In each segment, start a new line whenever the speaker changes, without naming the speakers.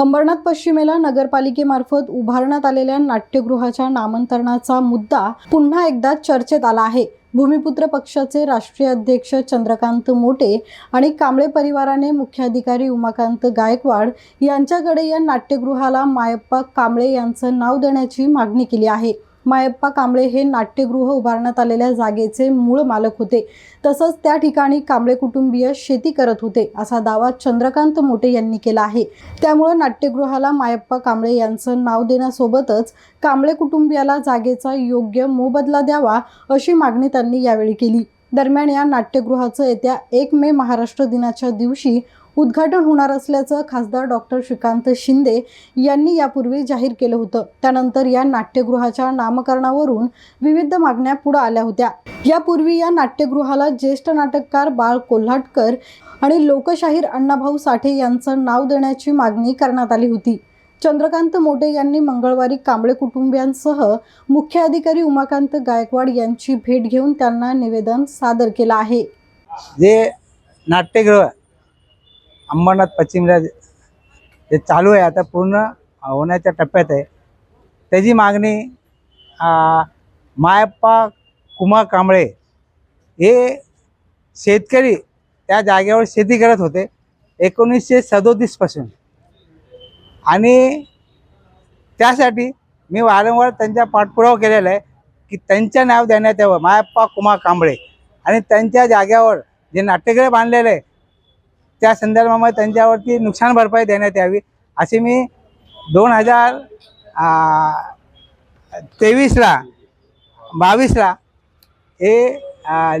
अंबरनाथ पश्चिमेला नगरपालिकेमार्फत उभारण्यात आलेल्या नाट्यगृहाच्या नामांतरणाचा मुद्दा पुन्हा एकदा चर्चेत आला आहे. भूमिपुत्र पक्षाचे राष्ट्रीय अध्यक्ष चंद्रकांत मोटे आणि कांबळे परिवाराने मुख्याधिकारी उमाकांत गायकवाड यांच्याकडे या नाट्यगृहाला मायप्पा कांबळे यांचं नाव देण्याची मागणी केली आहे. मायप्पा कांबळे हे नाट्यगृह उभारण्यात आलेल्या जागेचे मूळ मालक होते. तसंच त्या ठिकाणी कांबळे कुटुंबीय शेती करत होते असा दावा चंद्रकांत मोटे यांनी केला आहे. त्यामुळे नाट्यगृहाला मायप्पा कांबळे यांचं नाव देण्यासोबतच कांबळे कुटुंबियाला जागेचा योग्य मोबदला द्यावा अशी मागणी त्यांनी यावेळी केली. दरम्यान या नाट्यगृहाचं येत्या एक मे महाराष्ट्र दिनाच्या दिवशी उद्घाटन होणार असल्याचं खासदार डॉक्टर श्रीकांत शिंदे यांनी यापूर्वी जाहीर केलं होतं. त्यानंतर या नाट्यगृहाच्या नामकरणावरून विविध मागण्या पुढे आल्या होत्या. यापूर्वी या नाट्यगृहाला ज्येष्ठ नाटककार बाळ कोल्हाटकर आणि लोकशाहीर अण्णाभाऊ साठे यांचं नाव देण्याची मागणी करण्यात आली होती. चंद्रकांत मोटे यांनी मंगळवारी कांबळे कुटुंबियांसह मुख्य अधिकारी उमाकांत गायकवाड यांची भेट घेऊन त्यांना निवेदन सादर केलं आहे.
जे नाट्यगृह अंबरनाथ पश्चिमला जे जे चालू आहे आता पूर्ण होण्याच्या टप्प्यात आहे. त्याची मागणी मायप्पा कुमार कांबळे हे शेतकरी त्या जागेवर शेती करत होते एकोणीसशे सदोतीसपासून आणि त्यासाठी मी वारंवार त्यांचा पाठपुरावा केलेला आहे की त्यांचं नाव देण्यात यावं मायप्पा कुमार कांबळे. आणि त्यांच्या जाग्यावर जे नाट्यगृह बांधलेलं आहे त्या संदर्भामध्ये त्यांच्यावरती नुकसान भरपाई देण्यात यावी अशी मी दोन हजार तेवीसला बावीसला हे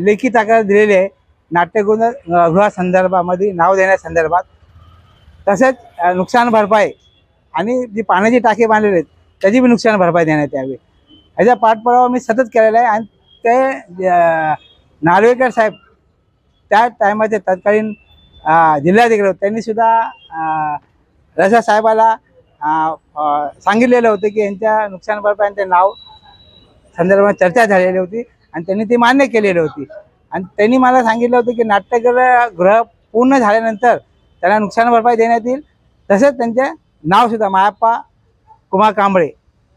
लेखी तक्रार दिलेली आहे. नाट्यगृह गृहासंदर्भामध्ये नाव देण्यासंदर्भात तसेच नुकसान भरपाई आणि जी पाण्याची टाकी बांधलेली आहेत त्याची बी नुकसान भरपाई देण्यात यावी. याचा पाठपुरावा मी सतत केलेला आहे आणि ते नार्वेकर साहेब त्या टायमाचे तत्कालीन जिल्हाधिकारी होते त्यांनी सुद्धा रसा साहेबाला सांगितलेलं होतं की यांच्या नुकसान भरपाईचे नाव संदर्भात चर्चा झालेली होती आणि त्यांनी ती मान्य केलेली होती. आणि त्यांनी मला सांगितलं होतं की नाट्यगृह पूर्ण झाल्यानंतर त्यांना नुकसान भरपाई देण्यात येईल. तसेच त्यांचे नावसुद्धा मायाप्पा कुमार कांबळे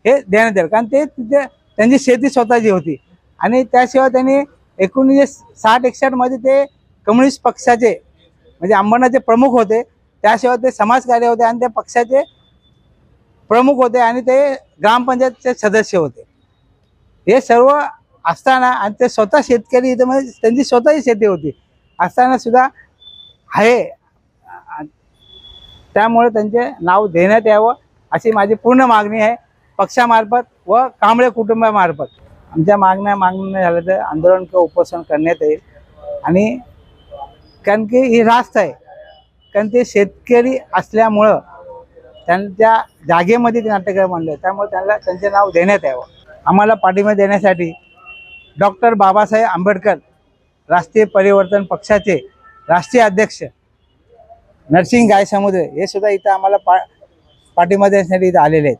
हे देण्यात येईल. कारण ते तिथे त्यांची शेती स्वतःची होती. आणि त्याशिवाय त्यांनी एकोणीसशे साठ एकसष्टमध्ये ते कम्युनिस्ट पक्षाचे म्हणजे अंबरनाथचे प्रमुख होते त्याशिवाय ते समाजकार्य होते आणि ते पक्षाचे प्रमुख होते आणि ते ग्रामपंचायतचे सदस्य होते. हे सर्व असताना आणि ते स्वतः शेतकरी इथं म्हणजे त्यांची स्वतःची शेती होती. असताना सुद्धा आहे. त्यामुळे त्यांचे नाव देण्यात यावं अशी माझी पूर्ण मागणी आहे. पक्षामार्फत व कांबळे कुटुंबामार्फत. आमच्या मागण्या मागण्या झाल्या तर आंदोलन किंवा उपोषण करण्यात येईल. आणि कारण की ही रास्त आहे. कारण ते शेतकरी असल्यामुळं त्यांच्या जागेमध्ये ते नाट्यकार म्हणलं त्यामुळे त्यांना त्यांचे नाव देण्यात यावं. आम्हाला पाठिंबा देण्यासाठी डॉक्टर बाबासाहेब आंबेडकर राष्ट्रीय परिवर्तन पक्षाचे राष्ट्रीय अध्यक्ष नरसिंह गायसमुद्रे हे सुद्धा इथं आम्हाला पा पाठिंबा देण्यासाठी इथं आलेले आहेत.